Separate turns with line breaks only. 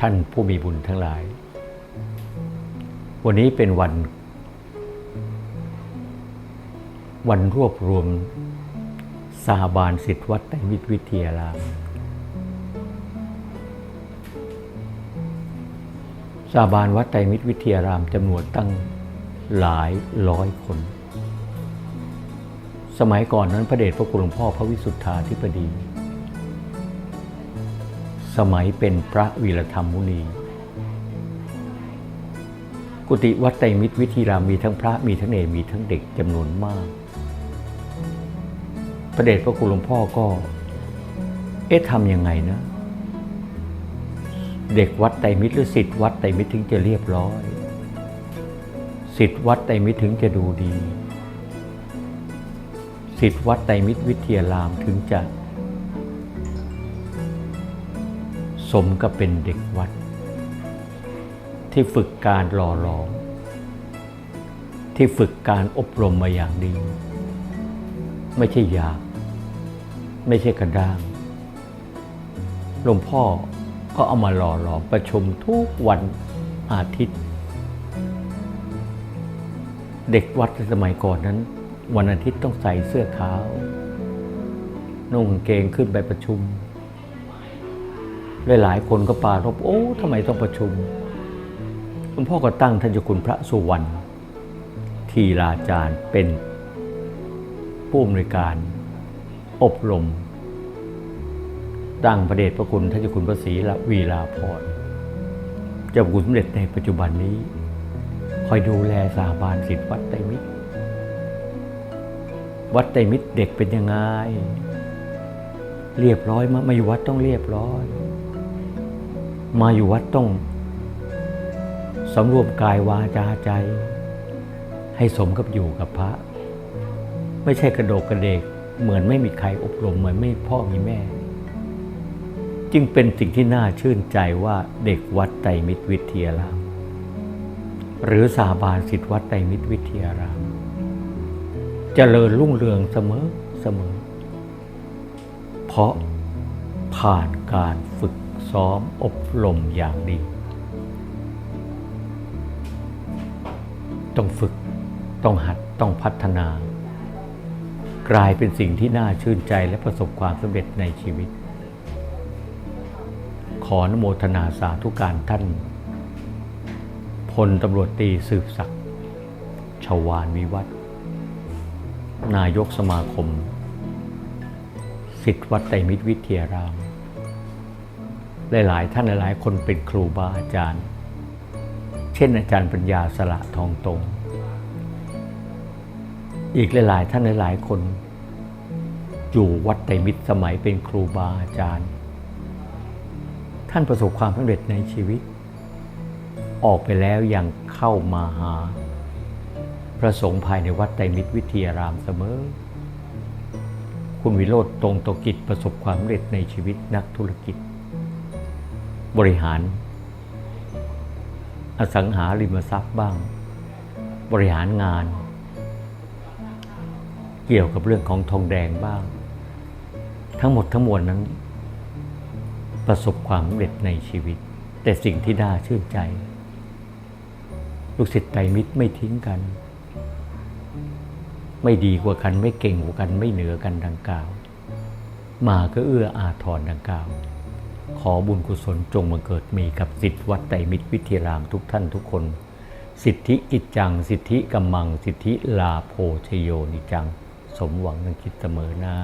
ท่านผู้มีบุญทั้งหลาย วันนี้เป็นวัน วันรวบรวมสาบานสิทธิวัดไตรมิตรวิทยารามสาบานวัดไตรมิตรวิทยารามจำนวนตั้งหลายร้อยคน สมัยก่อนนั้นพระเดชพระคุณหลวงพ่อพระวิสุทธาธิปดี สมัยเป็นพระวีรธรรมมุนี กุฏิวัดไตรมิตรวิทยารามมีทั้งพระมีทั้งเนรมีทั้งเด็กจำนวนมาก พระเดชพระคุณหลวงพ่อก็ เอ๊ะทำยังไงนะ เด็กวัดไตรมิตรหรือสิทธิ์วัดไตรมิตรถึงจะเรียบร้อยสิทธิ์วัดไตรมิตรถึงจะดูดีสิทธิ์วัดไตรมิตรวิทยารามถึงจะ สมกับเป็นเด็กวัด ที่ฝึกการหล่อหลอมที่ฝึกการอบรมมาอย่างดี ไม่ใช่ยาบไม่ใช่กระด้างหลวงพ่อก็เอามาหล่อหลอมประชุมทุกวันอาทิตย์ เด็กวัดสมัยก่อนนั้น วันอาทิตย์ต้องใส่เสื้อขาวนุ่งเกงขึ้นไปประชุม หลายคนก็ปารบโอ้ทำไมต้องประชุมหลวงพ่อก็ตั้งท่านเจ้าคุณพระสุวรรณทีราจารย์เป็นผู้อำนวยการอบรมตั้งพระเดชพระคุณท่านเจ้าคุณพระศรีละวีลาพรเจ้าคุณสมเด็จในปัจจุบันนี้ คอยดูแลสาบานสิทธิวัดไตรมิตร วัดไตรมิตรเด็กเป็นยังไง เรียบร้อยมามาอยู่วัดต้องเรียบร้อย มาอยู่วัดต้องสำรวมกายวาจาใจ ให้สมกับอยู่กับพระ ไม่ใช่กระโดกกระเดก เหมือนไม่มีใครอบรมเหมือนไม่พ่อมีแม่ จึงเป็นสิ่งที่น่าชื่นใจว่าเด็กวัดไตรมิตรวิทยาราม หรือสาบานสิทธิวัดไตรมิตรวิทยารามเจริญรุ่งเรืองเสมอเสมอ เพราะผ่านการฝึก ซ้อมอบรมอย่างดี ต้องฝึกต้องหัดต้องพัฒนา กลายเป็นสิ่งที่น่าชื่นใจและประสบความสำเร็จในชีวิต ขออนโมทนาสาธุการท่านพลตำรวจตีสืบศักดิ์ชวานวิวัฒน์นายกสมาคม สิทธิวัดไตรมิตรวิทยาราม หลาย ๆ ท่านหลายคนเป็นครูบาอาจารย์ เช่นอาจารย์ปัญญาสละทองตรง อีกหลาย ๆ ท่านหลายคน อยู่วัดไตรมิตรสมัยเป็นครูบาอาจารย์ ท่านประสบความสำเร็จในชีวิต ออกไปแล้วยังเข้ามาหา พระสงฆ์ภายในวัดไตรมิตรวิทยารามเสมอ คุณวิโรธตรงตกิจประสบความสำเร็จในชีวิตนักธุรกิจ บริหาร อสังหาริมทรัพย์บ้าง บริหารงาน เกี่ยวกับเรื่องของทองแดงบ้าง ทั้งหมดทั้งมวลนั้น ประสบความสำเร็จในชีวิต แต่สิ่งที่น่าชื่นใจ ลูกศิษย์ไตรมิตรไม่ทิ้งกัน ไม่ดีกว่ากันไม่เก่งกว่ากันไม่เหนือกันดังกล่าว มาก็เอื้ออาทรดังกล่าว ขอบุญกุศลจงมาเกิดมีกับสิทธิวัดไตรมิตรวิทยารามทุกท่านทุกคน สิทธิกิจจัง สิทธิกำมมัง สิทธิลาโพชโยนิจัง สมหวังดังคิดเสมอนะ